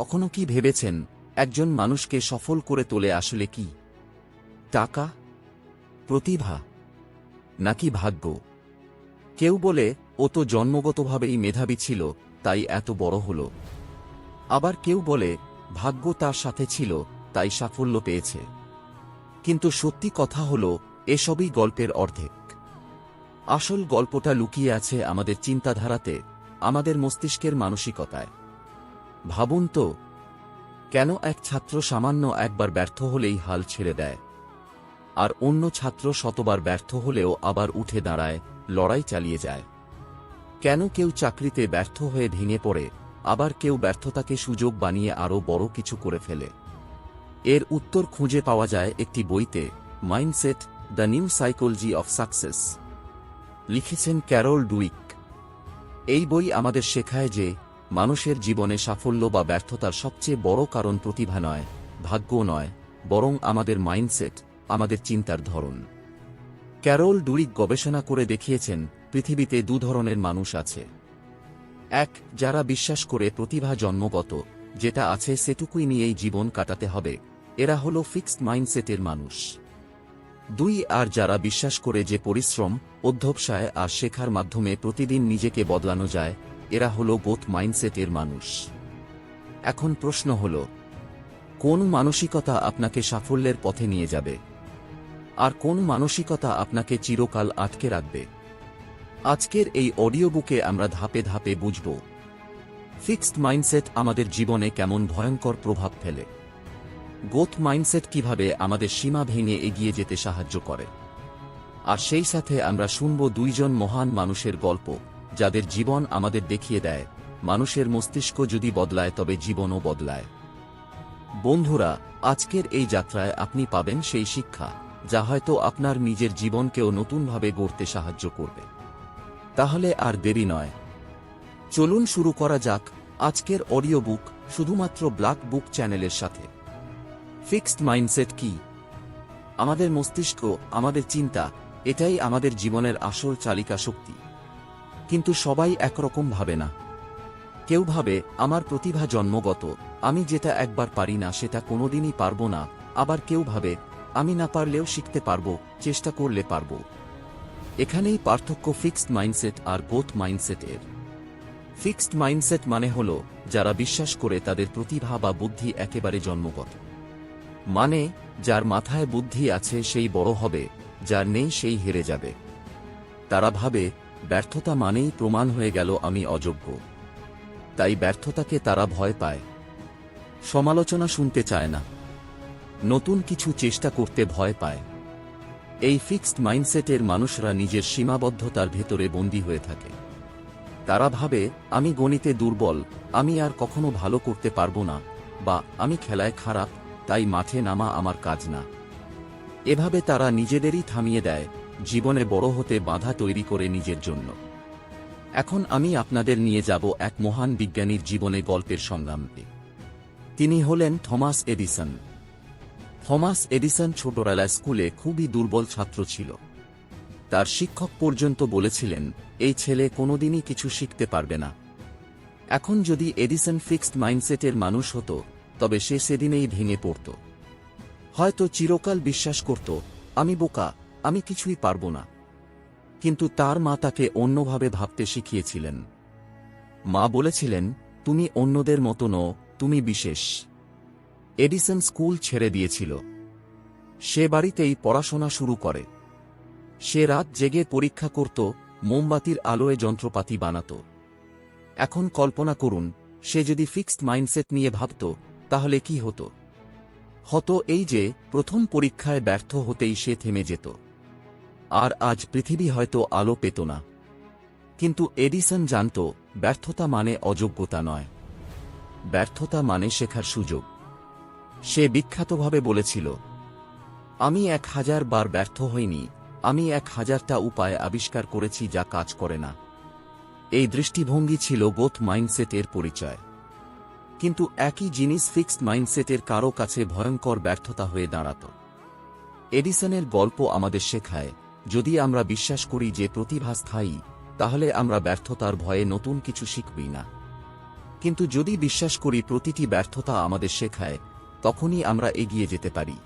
কখনো কি ভেবেছেন, একজন মানুষকে সফল করে তোলে আসলে কি? টাকা? প্রতিভা? নাকি ভাগ্য? কেউ বলে, ও তো জন্মগতভাবেই মেধাবী ছিল, তাই এত বড় হল। আবার কেউ বলে, ভাগ্য তার সাথে ছিল, তাই সাফল্য পেয়েছে। কিন্তু সত্যি কথা হল, এসবই গল্পের অর্ধেক। আসল গল্পটা লুকিয়ে আছে আমাদের চিন্তাধারাতে, আমাদের মস্তিষ্কের মানসিকতায়। ভাবুন তো, কেন এক ছাত্র সামান্য একবার ব্যর্থ হলেই হাল ছেড়ে দেয়? আর অন্য ছাত্র শতবার ব্যর্থ হলেও আবার উঠে দাঁড়ায়, লড়াই চালিয়ে যায়। কেন কেউ চাকরিতে ব্যর্থ হয়ে ভেঙে পড়ে, আবার কেউ ব্যর্থতাকে সুযোগ বানিয়ে আরও বড় কিছু করে ফেলে? এর উত্তর খুঁজে পাওয়া যায় একটি বইতে mindset the new psychology of success লিখেছেন ক্যারল ডুইক। এই বই আমাদের শেখায় যে মানুষের জীবনে সাফল্য বা ব্যর্থতার সবচেয়ে বড় কারণ প্রতিভা নয় ভাগ্য নয়, বরং আমাদের মাইন্ডসেট, আমাদের চিন্তার ধরন। ক্যারল ডুরিক গবেষণা করে দেখিয়েছেন, পৃথিবীতে দু ধরনের মানুষ আছে। এক, যারা বিশ্বাস করে প্রতিভা জন্মগত, যেটা আছে সেটুকুই নিয়েই জীবন কাটাতে হবে, এরা হল ফিক্সড মাইন্ডসেটের মানুষ। দুই, আর যারা বিশ্বাস করে যে পরিশ্রম, অধ্যবসায় আর শেখার মাধ্যমে প্রতিদিন নিজেকে বদলানো যায় এরা হল বোথ মাইন্ডসেটের মানুষ। এখন প্রশ্ন হল, কোন মানসিকতা আপনাকে সাফল্যের পথে নিয়ে যাবে? আর কোন মানসিকতা আপনাকে চিরকাল আটকে রাখবে? আজকের এই অডিও বুকে আমরা ধাপে ধাপে বুঝব। ফিক্সড মাইন্ডসেট আমাদের জীবনে কেমন ভয়ঙ্কর প্রভাব ফেলে। গোথ মাইন্ডসেট কীভাবে আমাদের সীমা ভেঙে এগিয়ে যেতে সাহায্য করে। আর সেই সাথে আমরা শুনব দুইজন মহান মানুষের গল্প। যাদের জীবন আমাদের দেখিয়ে দেয়, মানুষের মস্তিষ্ক যদি বদলায় তবে জীবনও বদলায়। বন্ধুরা, আজকের এই যাত্রায় আপনি পাবেন সেই শিক্ষা, যা হয়তো আপনার নিজের জীবনকেও নতুনভাবে গড়তে সাহায্য করবে। তাহলে আর দেরি নয়। চলুন শুরু করা যাক আজকের অডিও বুক, শুধুমাত্র ব্ল্যাক বুক চ্যানেলের সাথে। ফিক্সড মাইন্ডসেট কি? আমাদের মস্তিষ্ক, আমাদের চিন্তা, এটাই আমাদের জীবনের আসল চালিকা শক্তি কিন্তু সবাই একরকম ভাবে না। কেউ ভাবে, আমার প্রতিভা জন্মগত, আমি যেটা একবার পারি না সেটা কোনোদিনই পারব না। আবার কেউ ভাবে, আমি না পারলেও শিখতে পারব, চেষ্টা করলে পারব। এখানেই পার্থক্য ফিক্সড মাইন্ডসেট আর বোথ মাইন্ডসেটের ফিক্সড মাইন্ডসেট মানে হল, যারা বিশ্বাস করে তাদের প্রতিভা বা বুদ্ধি একেবারে জন্মগত। মানে যার মাথায় বুদ্ধি আছে সেই বড় হবে, যার নেই সেই হেরে যাবে। তারা ভাবে ব্যর্থতা মানেই প্রমাণ হয়ে গেল আমি অযোগ্য। তাই ব্যর্থতাকে তারা ভয় পায়। সমালোচনা শুনতে চায় না। নতুন কিছু চেষ্টা করতে ভয় পায়। এই ফিক্সড মাইন্ডসেটের মানুষরা নিজের সীমাবদ্ধতার ভেতরে বন্দী হয়ে থাকে। তারা ভাবে, আমি গণিতে দুর্বল, আমি আর কখনো ভালো করতে পারব না, বা আমি খেলায় খারাপ, তাই মাঠে নামা আমার কাজ না। এভাবে তারা নিজেদেরই থামিয়ে দেয় জীবনে বড় হতে বাধা তৈরি করে নিজের জন্য। এখন আমি আপনাদের নিয়ে যাব এক মহান বিজ্ঞানীর জীবনে গল্পের সংগ্রামে তিনি হলেন থমাস এডিসন। থমাস এডিসন ছোটবেলায় স্কুলে খুবই দুর্বল ছাত্র ছিল। তার শিক্ষক পর্যন্ত বলেছিলেন, এই ছেলে কোনোদিনই কিছু শিখতে পারবে না। এখন যদি এডিসন ফিক্সড মাইন্ডসেটের মানুষ হতো, তবে সে সেদিনেই ভেঙে পড়ত। হয়তো চিরকাল বিশ্বাস করত, আমি বোকা আমি কিছুই পারব না। কিন্তু তার মা তাকে অন্যভাবে ভাবতে শিখিয়েছিলেন। মা বলেছিলেন, তুমি অন্যদের মতো নও, তুমি বিশেষ। এডিসন স্কুল ছেড়ে দিয়েছিল। সে বাড়িতেই পড়াশোনা শুরু করে। সে রাত জেগে পরীক্ষা করত, মোমবাতির আলোয় যন্ত্রপাতি বানাত। এখন কল্পনা করুন, সে যদি ফিক্সড মাইন্ডসেট নিয়ে ভাবত, তাহলে কি হতো? হতো এই যে, প্রথম পরীক্ষায় ব্যর্থ হতেই সে থেমে যেত। আর আজ পৃথিবী হয়তো আলো পেত না। কিন্তু এডিসন জানত, ব্যর্থতা মানে অযোগ্যতা নয়। ব্যর্থতা মানে শেখার সুযোগ। সে বিখ্যাতভাবে বলেছিল, আমি এক হাজার বার ব্যর্থ হইনি, আমি এক হাজারটা উপায় আবিষ্কার করেছি যা কাজ করে না। এই দৃষ্টিভঙ্গি ছিল গোথ মাইন্ডসেটের পরিচয়। কিন্তু একই জিনিস ফিক্সড মাইন্ডসেটের কারও কাছে ভয়ঙ্কর ব্যর্থতা হয়ে দাঁড়াত। এডিসনের গল্প আমাদের শেখায় যদি আমরা বিশ্বাস করি যে প্রতিভা স্থায়ী, তাহলে আমরা ব্যর্থতার ভয়ে নতুন কিছু শিখবই না। কিন্তু যদি বিশ্বাস করি প্রতিটি ব্যর্থতা আমাদের শেখায়, তখনই আমরা এগিয়ে যেতে পারি।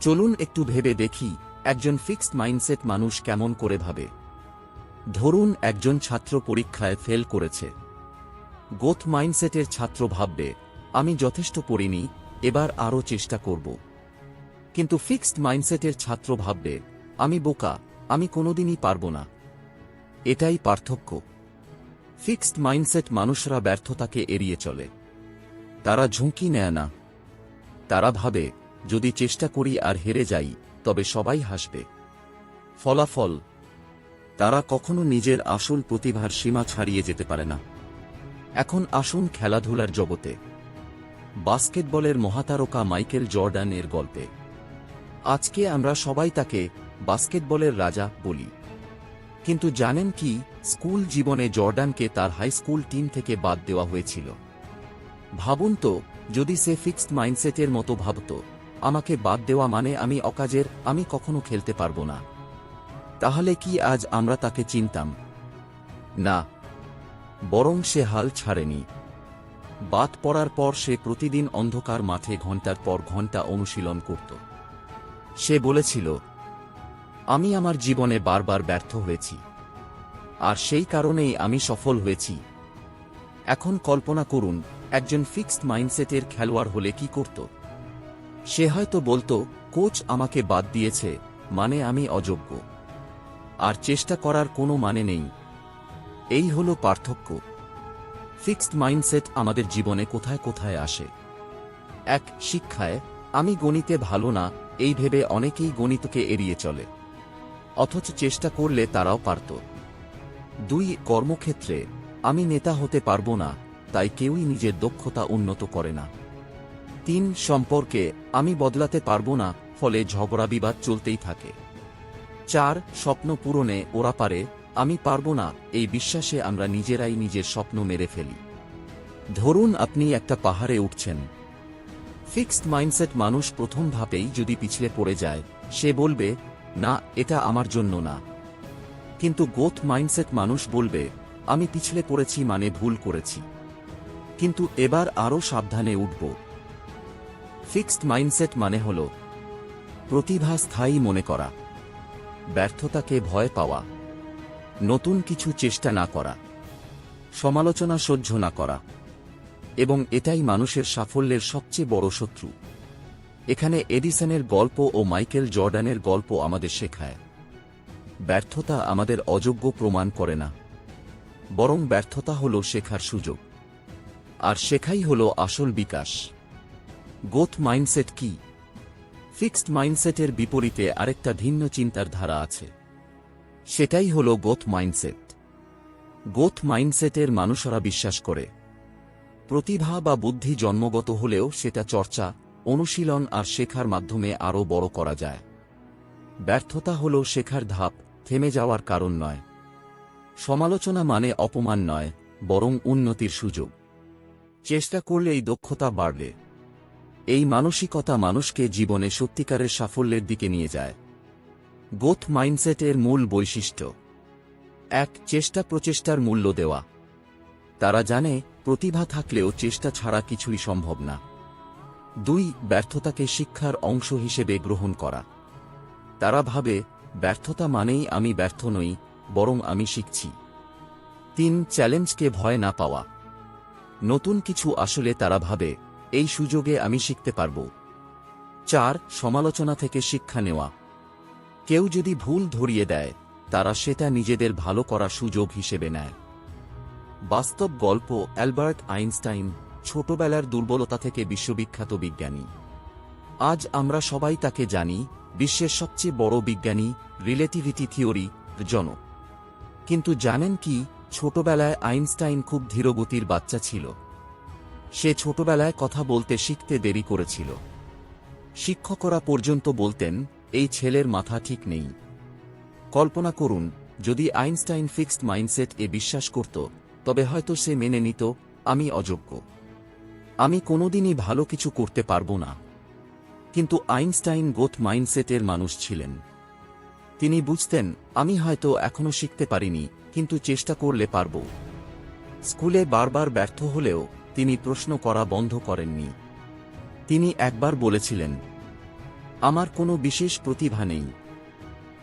চলুন একটু ভেবে দেখি একজন ফিক্সড মাইন্ডসেট মানুষ কেমন করে ভাবে। ধরুন একজন ছাত্র পরীক্ষায় ফেল করেছে। গোথ মাইন্ডসেটের ছাত্র ভাববে, আমি যথেষ্ট পড়িনি, এবার আরও চেষ্টা করব। কিন্তু ফিক্সড মাইন্ডসেটের ছাত্র ভাববে আমি বোকা, আমি কোনোদিনই পারব না। এটাই পার্থক্য। ফিক্সড মাইন্ডসেট মানুষরা ব্যর্থতাকে এড়িয়ে চলে। তারা ঝুঁকি নেয় না। তারা ভাবে, যদি চেষ্টা করি আর হেরে যাই, তবে সবাই হাসবে। ফলাফল। তারা কখনো নিজের আসল প্রতিভার সীমা ছাড়িয়ে যেতে পারে না। এখন আসুন খেলাধুলার জগতে। বাস্কেটবলের মহাতারকা মাইকেল জর্ডান এর গল্পে। আজকে আমরা সবাই তাকে বাস্কেটবলের রাজা, বলি। কিন্তু জানেন কি, স্কুল জীবনে জর্ডানকে তার হাই স্কুল টিম থেকে বাদ দেওয়া হয়েছিল। ভাবুন তো, যদি সে ফিক্সড মাইন্ডসেটের মতো ভাবত, আমাকে বাদ দেওয়া মানে আমি অকাজের, আমি কখনো খেলতে পারব না। তাহলে কি আজ আমরা তাকে চিনতাম? না। বরং সে হাল ছাড়েনি। বাদ পড়ার পর সে প্রতিদিন অন্ধকার মাঠে ঘণ্টার পর ঘণ্টা অনুশীলন করত। সে বলেছিল আমি আমার জীবনে বারবার ব্যর্থ হয়েছি। আর সেই কারণেই আমি সফল হয়েছি। এখন কল্পনা করুন, একজন ফিক্সড মাইন্ডসেটের খেলোয়াড় হলে কি করত? সে হয়তো বলতো, কোচ আমাকে বাদ দিয়েছে মানে আমি অযোগ্য। আর চেষ্টা করার কোনো মানে নেই। এই হল পার্থক্য। ফিক্সড মাইন্ডসেট আমাদের জীবনে কোথায় কোথায় আসে? এক, শিক্ষায়, আমি গণিতে ভালো না, এই ভেবে অনেকেই গণিতকে এড়িয়ে চলে। অথচ চেষ্টা করলে তারাও পারত। দুই, কর্মক্ষেত্রে, আমি নেতা হতে পারব না, তাই কেউই নিজের দক্ষতা উন্নত করে না। তিন, সম্পর্কে, আমি বদলাতে পারব না, ফলে ঝগড়া বিবাদ চলতেই থাকে। চার, স্বপ্ন পূরণে ওরা পারে, আমি পারব না, এই বিশ্বাসে আমরা নিজেরাই নিজের স্বপ্ন মেরে ফেলি। ধরুন আপনি একটা পাহাড়ে উঠছেন। ফিক্সড মাইন্ডসেট মানুষ প্রথম ধাপেই যদি পিছলে পড়ে যায়, সে বলবে না, এটা আমার জন্য না। কিন্তু গোথ মাইন্ডসেট মানুষ বলবে, আমি পিছলে পড়েছি মানে ভুল করেছি। কিন্তু এবার আরও সাবধানে উঠব। ফিক্সড মাইন্ডসেট মানে হল, প্রতিভা স্থায়ী মনে করা, ব্যর্থতাকে ভয় পাওয়া, নতুন কিছু চেষ্টা না করা, সমালোচনা সহ্য না করা, এবং এটাই মানুষের সাফল্যের সবচেয়ে বড় শত্রু। এখানে এডিসনের গল্প ও মাইকেল জর্ডানের গল্প আমাদের শেখায়। ব্যর্থতা আমাদের অযোগ্য প্রমাণ করে না। বরং ব্যর্থতা হল শেখার সুযোগ। আর শেখাই হল আসল বিকাশ। গোথ মাইন্ডসেট কি? ফিক্সড মাইন্ডসেটের বিপরীতে আরেকটা ভিন্ন চিন্তার ধারা আছে। সেটাই হল গোথ মাইন্ডসেট। গোথ মাইন্ডসেটের মানুষরা বিশ্বাস করে। প্রতিভা বা বুদ্ধি জন্মগত হলেও সেটা চর্চা অনুশীলন আর শেখার মাধ্যমে আরও বড় করা যায়। ব্যর্থতা হল শেখার ধাপ, থেমে যাওয়ার কারণ নয়। সমালোচনা মানে অপমান নয়, বরং উন্নতির সুযোগ। চেষ্টা করলে এই দক্ষতা বাড়বে। এই মানসিকতা মানুষকে জীবনে সত্যিকারের সাফল্যের দিকে নিয়ে যায়। গোথ মাইন্ডসেটের মূল বৈশিষ্ট্য। এক, চেষ্টা প্রচেষ্টার মূল্য দেওয়া। তারা জানে, প্রতিভা থাকলেও চেষ্টা ছাড়া কিছুই সম্ভব না। দুই, ব্যর্থতাকে শিক্ষার অংশ হিসেবে গ্রহণ করা। তারা ভাবে, ব্যর্থতা মানেই আমি ব্যর্থ নই, বরং আমি শিখছি। তিন, চ্যালেঞ্জকে ভয় না পাওয়া। নতুন কিছু আসলে তারা ভাবে, এই সুযোগে আমি শিখতে পারব। চার, সমালোচনা থেকে শিক্ষা নেওয়া। কেউ যদি ভুল ধরিয়ে দেয়, তারা সেটা নিজেদের ভালো করার সুযোগ হিসেবে নেয়। বাস্তব গল্প অ্যালবার্ট আইনস্টাইন ছোটবেলার দুর্বলতা থেকে বিশ্ববিখ্যাত বিজ্ঞানী। আজ আমরা সবাই তাকে জানি, বিশ্বের সবচেয়ে বড় বিজ্ঞানী রিলেটিভিটি থিওরি জনক। কিন্তু জানেন কি, ছোটবেলায় আইনস্টাইন খুব ধীরগতির বাচ্চা ছিল। সে ছোটবেলায় কথা বলতে শিখতে দেরি করেছিল। শিক্ষকরা পর্যন্ত বলতেন, এই ছেলের মাথা ঠিক নেই। কল্পনা করুন, যদি আইনস্টাইন ফিক্সড মাইন্ডসেট এ বিশ্বাস করত, তবে হয়তো সে মেনে নিত, আমি অযোগ্য। আমি কোনোদিনই ভালো কিছু করতে পারব না। কিন্তু আইনস্টাইন গোথ মাইন্ডসেটের মানুষ ছিলেন। তিনি বুঝতেন, আমি হয়তো এখনও শিখতে পারিনি, কিন্তু চেষ্টা করলে পারব। স্কুলে বারবার ব্যর্থ হলেও তিনি প্রশ্ন করা বন্ধ করেননি। তিনি একবার বলেছিলেন, আমার কোনো বিশেষ প্রতিভা নেই।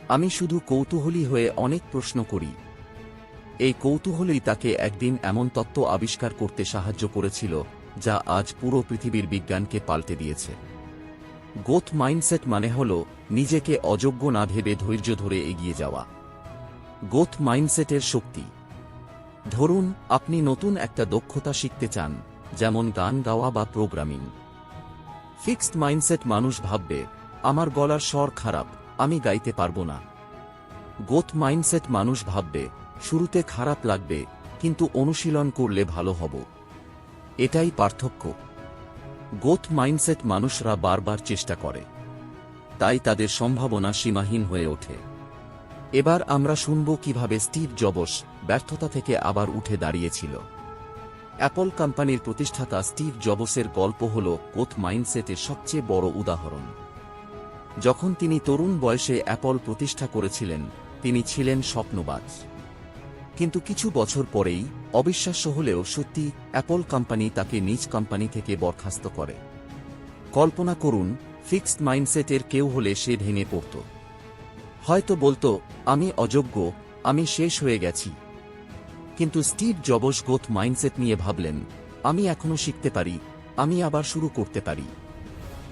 আমি শুধু কৌতূহলী হয়ে অনেক প্রশ্ন করি। এই কৌতূহলই তাকে একদিন এমন তত্ত্ব আবিষ্কার করতে সাহায্য করেছিল যা আজ পুরো পৃথিবীর বিজ্ঞানকে পাল্টে দিয়েছে। গোথ মাইন্ডসেট মানে হল নিজেকে অযোগ্য না ভেবে ধৈর্য ধরে এগিয়ে যাওয়া। গোথ মাইন্ডসেটের শক্তি। ধরুন, আপনি নতুন একটা দক্ষতা শিখতে চান, যেমন গান গাওয়া বা প্রোগ্রামিং। ফিক্সড মাইন্ডসেট মানুষ ভাববে, আমার গলার স্বর খারাপ, আমি গাইতে পারব না। গোথ মাইন্ডসেট মানুষ ভাববে, শুরুতে খারাপ লাগবে, কিন্তু অনুশীলন করলে ভালো হব। এটাই পার্থক্য। গোথ মাইন্ডসেট মানুষরা বারবার চেষ্টা করে। তাই তাদের সম্ভাবনা সীমাহীন হয়ে ওঠে। এবার আমরা শুনব কীভাবে স্টিভ জবস ব্যর্থতা থেকে আবার উঠে দাঁড়িয়েছিল। অ্যাপল কোম্পানির প্রতিষ্ঠাতা স্টিভ জবসের গল্প হল কোথ মাইন্ডসেটের সবচেয়ে বড় উদাহরণ। যখন তিনি তরুণ বয়সে অ্যাপল প্রতিষ্ঠা করেছিলেন, তিনি ছিলেন স্বপ্নবাজ। কিন্তু কিছু বছর পরেই অবিশ্বাস্য হলেও সত্যি অ্যাপল কোম্পানি তাকে নিজ কোম্পানি থেকে বরখাস্ত করে। কল্পনা করুন, ফিক্সড মাইন্ডসেটের কেউ হলে সে ভেঙে পড়ত। হয়তো বলতো, আমি অযোগ্য, আমি শেষ হয়ে গেছি। কিন্তু স্টিভ জবস গোথ মাইন্ডসেট নিয়ে ভাবলেন, আমি এখনও শিখতে পারি, আমি আবার শুরু করতে পারি।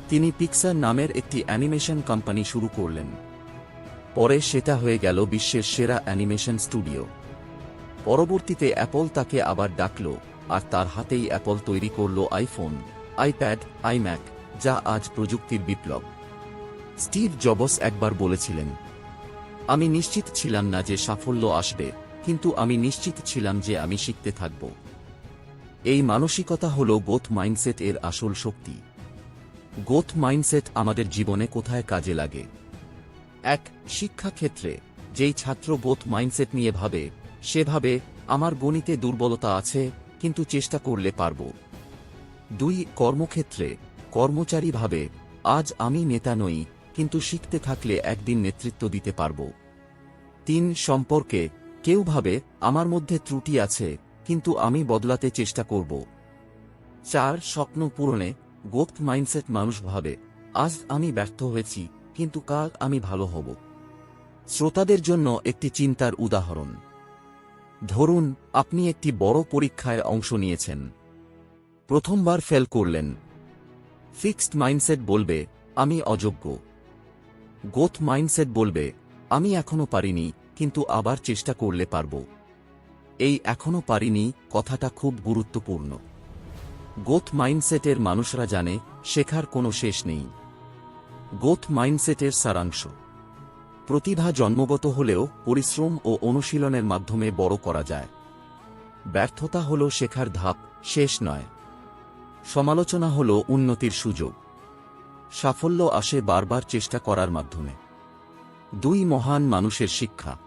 তিনি পিক্সার নামের একটি অ্যানিমেশন কোম্পানি শুরু করলেন। পরে সেটা হয়ে গেল বিশ্বের সেরা অ্যানিমেশন স্টুডিও। পরবর্তীতে অ্যাপল তাকে আবার ডাকল, আর তার হাতেই অ্যাপল তৈরি করল আইফোন, আইপ্যাড, আইম্যাক, যা আজ প্রযুক্তির বিপ্লব। স্টিভ জবস একবার বলেছিলেন, আমি নিশ্চিত ছিলাম না যে সাফল্য আসবে, কিন্তু আমি নিশ্চিত ছিলাম যে আমি শিখতে থাকব। এই মানসিকতা হল গোথ মাইন্ডসেট এর আসল শক্তি। গোথ মাইন্ডসেট আমাদের জীবনে কোথায় কাজে লাগে? এক, শিক্ষাক্ষেত্রে, যেই ছাত্র গোথ মাইন্ডসেট নিয়ে ভাবে সেভাবে আমার গণিতে দুর্বলতা আছে, কিন্তু চেষ্টা করলে পারব। দুই, কর্মক্ষেত্রে কর্মচারী ভাবে আজ আমি নেতা নই, কিন্তু শিখতে থাকলে একদিন নেতৃত্ব দিতে পারব। তিন, সম্পর্কে, কেউ ভাবে, আমার মধ্যে ত্রুটি আছে, কিন্তু আমি বদলাতে চেষ্টা করব। চার, স্বপ্ন পূরণে গোপ্ত মাইন্ডসেট মানুষ ভাবে, আজ আমি ব্যর্থ হয়েছি, কিন্তু কাল আমি ভালো হব। শ্রোতাদের জন্য একটি চিন্তার উদাহরণ। ধরুন, আপনি একটি বড় পরীক্ষায় অংশ নিয়েছেন। প্রথমবার ফেল করলেন। ফিক্সড মাইন্ডসেট বলবে, আমি অযোগ্য। গোথ মাইন্ডসেট বলবে, আমি এখনও পারিনি, কিন্তু আবার চেষ্টা করলে পারব। এই এখনও পারিনি কথাটা খুব গুরুত্বপূর্ণ। গোথ মাইন্ডসেটের মানুষরা জানে, শেখার কোনো শেষ নেই। গোথ মাইন্ডসেটের সারাংশ। প্রতিভা জন্মগত হলেও পরিশ্রম ও অনুশীলনের মাধ্যমে বড় করা যায়। ব্যর্থতা হল শেখার ধাপ, শেষ নয়। সমালোচনা হল উন্নতির সুযোগ। সাফল্য আসে বারবার চেষ্টা করার মাধ্যমে। দুই মহান মানুষের শিক্ষা।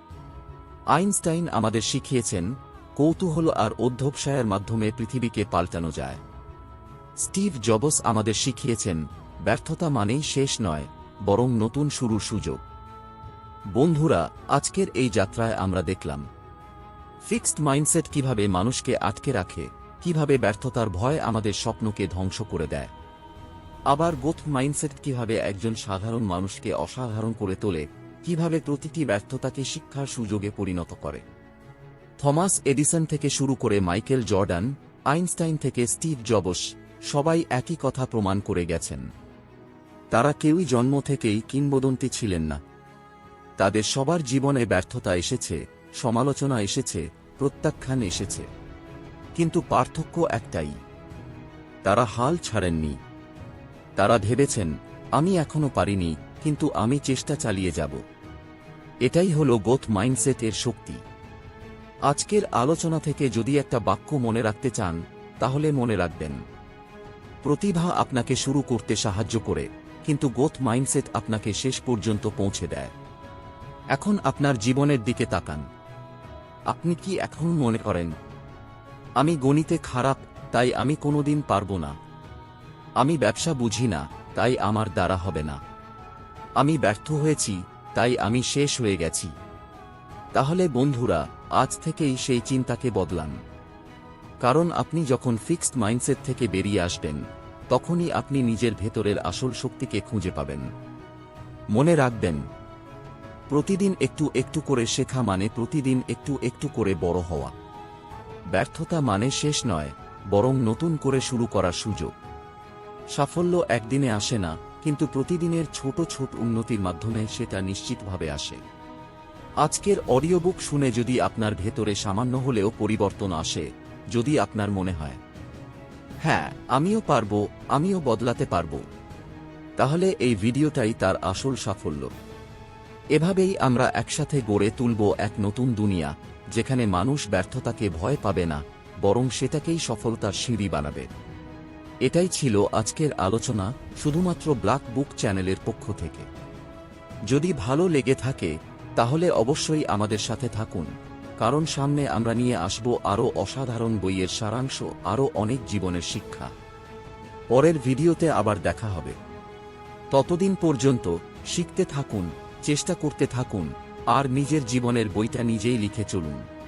আইনস্টাইন আমাদের শিখিয়েছেন, কৌতূহল আর অধ্যবসায়ের মাধ্যমে পৃথিবীকে পাল্টানো যায়। স্টিভ জবস আমাদের শিখিয়েছেন, ব্যর্থতা মানেই শেষ নয়, বরং নতুন শুরুর সুযোগ। বন্ধুরা, আজকের এই যাত্রায় আমরা দেখলাম। ফিক্সড মাইন্ডসেট কীভাবে মানুষকে আটকে রাখে, কীভাবে ব্যর্থতার ভয় আমাদের স্বপ্নকে ধ্বংস করে দেয়। আবার গোথ মাইন্ডসেট কীভাবে একজন সাধারণ মানুষকে অসাধারণ করে তোলে, কীভাবে প্রতিটি ব্যর্থতাকে শিক্ষার সুযোগে পরিণত করে। থমাস এডিসন থেকে শুরু করে মাইকেল জর্ডান, আইনস্টাইন থেকে স্টিভ জবস, সবাই একই কথা প্রমাণ করে গেছেন। তারা কেউই জন্ম থেকেই কিংবদন্তি ছিলেন না। তাদের সবার জীবনে ব্যর্থতা এসেছে, সমালোচনা এসেছে, প্রত্যাখ্যান এসেছে। কিন্তু পার্থক্য একটাই। তারা হাল ছাড়েননি। তারা ভেবেছেন, আমি এখনও পারিনি, কিন্তু আমি চেষ্টা চালিয়ে যাব। এটাই হল গোথ মাইন্ডসেটের শক্তি। আজকের আলোচনা থেকে যদি একটা বাক্য মনে রাখতে চান, তাহলে মনে রাখবেন, প্রতিভা আপনাকে শুরু করতে সাহায্য করে, কিন্তু গোথ মাইন্ডসেট আপনাকে শেষ পর্যন্ত পৌঁছে দেয়। এখন আপনার জীবনের দিকে তাকান। আপনি কি এখন মনে করেন, আমি গণিতে খারাপ, তাই আমি কোনোদিন পারব না। আমি ব্যবসা বুঝি না, তাই আমার দ্বারা হবে না। আমি ব্যর্থ হয়েছি, তাই আমি শেষ হয়ে গেছি। তাহলে বন্ধুরা, আজ থেকেই সেই চিন্তাকে বদলান। কারণ আপনি যখন ফিক্সড মাইন্ডসেট থেকে বেরিয়ে আসবেন, তখনই আপনি নিজের ভেতরের আসল শক্তিকে খুঁজে পাবেন। মনে রাখবেন প্রতিদিন একটু একটু করে শেখা মানে প্রতিদিন একটু একটু করে বড় হওয়া। ব্যর্থতা মানে শেষ নয়, বরং নতুন করে শুরু করার সুযোগ। সাফল্য একদিনে আসে না, কিন্তু প্রতিদিনের ছোট ছোট উন্নতির মাধ্যমে সেটা নিশ্চিতভাবে আসে। আজকের অডিও বুক শুনে যদি আপনার ভেতরে সামান্য হলেও পরিবর্তন আসে, যদি আপনার মনে হয় হ্যাঁ আমিও পারব, আমিও বদলাতে পারব, তাহলে এই ভিডিওটাই তার আসল সাফল্য। এভাবেই আমরা একসাথে গড়ে তুলব এক নতুন দুনিয়া, যেখানে মানুষ ব্যর্থতাকে ভয় পাবে না, বরং সেটাকেই সফলতার সিঁড়ি বানাবে। এটাই ছিল আজকের আলোচনা, শুধুমাত্র ব্ল্যাক বুক চ্যানেলের পক্ষ থেকে। যদি ভালো লেগে থাকে, তাহলে অবশ্যই আমাদের সাথে থাকুন, কারণ সামনে আমরা নিয়ে আসব আরও অসাধারণ বইয়ের সারাংশ, আরও অনেক জীবনের শিক্ষা। পরের ভিডিওতে আবার দেখা হবে। ততদিন পর্যন্ত শিখতে থাকুন চেষ্টা করতে থাকুন আর নিজের জীবনের বইটা নিজেই লিখে চলুন।